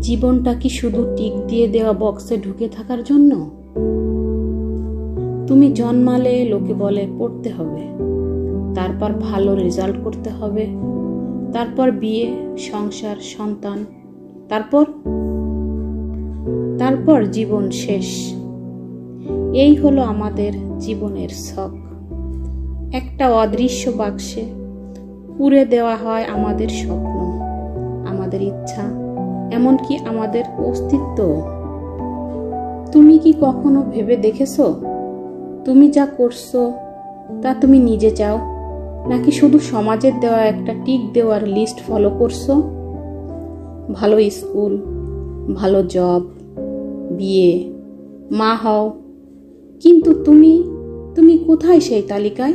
জীবনটা কি শুধু টিক দিয়ে দেওয়া বক্সে ঢুকে থাকার জন্য? তুমি জন্মালে লোকে বলে পড়তে হবে। তারপর ভালো রেজাল্ট করতে হবে। তারপর বিয়ে, সংসার, সন্তান, তারপর? তারপর জীবন শেষ। এই হলো আমাদের জীবনের শখ। একটা অদৃশ্য বাক্সে পুড়ে দেওয়া হয় আমাদের স্বপ্ন, আমাদের ইচ্ছা। এমনকি আমাদের অস্তিত্ব। তুমি কি কখনো ভেবে দেখেছ? তুমি যা করছ, তা তুমি নিজে চাও? নাকি শুধু সমাজের দেওয়া একটা টিক দেওয়ার লিস্ট ফলো করছ? ভালো স্কুল, ভালো জব বিয়ে, মা হও। কিন্তু তুমি তুমি কোথায় সেই তালিকায়?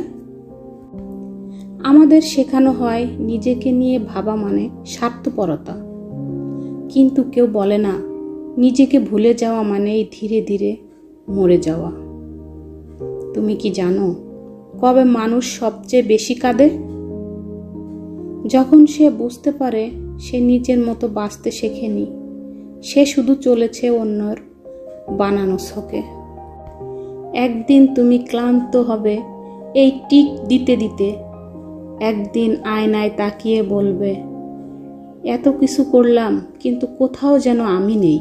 আমাদের শেখানো হয় নিজেকে নিয়ে ভাবা মানে স্বার্থপরতা। কিন্তু কেউ বলে না, নিজেকে ভুলে যাওয়া মানেই ধীরে ধীরে মরে যাওয়া। তুমি কি জানো কবে মানুষ সবচেয়ে বেশি কাঁদে? যখন সে বুঝতে পারে সে নিজের মতো বাঁচতে শেখেনি, সে শুধু চলেছে অন্যর বানানো শখে একদিন তুমি ক্লান্ত হবে এই টিক দিতে দিতে, একদিন আয়নায় তাকিয়ে বলবে এত কিছু করলাম, কিন্তু কোথাও যেন আমি নেই।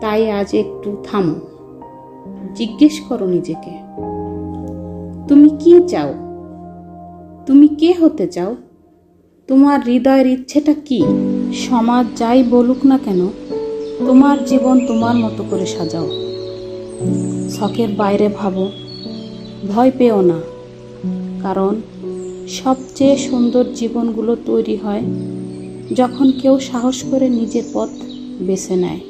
তাই আজ একটু থামো। জিজ্ঞেস করো নিজেকে, তুমি কি চাও? তুমি কে হতে চাও? তোমার হৃদয়ের ইচ্ছেটা কি? সমাজ যাই বলুক না কেন, তোমার জীবন তোমার মতো করে সাজাও। শখের বাইরে ভাবো, ভয় পেও না, কারণ সবচেয়ে সুন্দর জীবনগুলো তৈরি হয় যখন কেউ সাহস করে নিজের পথ বেছে নেয়।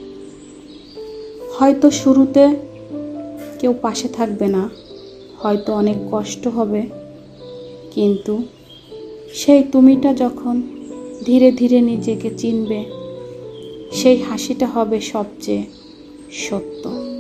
হয়তো শুরুতে কেউ পাশে থাকবে না, হয়তো অনেক কষ্ট হবে, কিন্তু সেই তুমিটা যখন ধীরে ধীরে নিজেকে চিনবে, সেই হাসিটা হবে সবচেয়ে সত্য।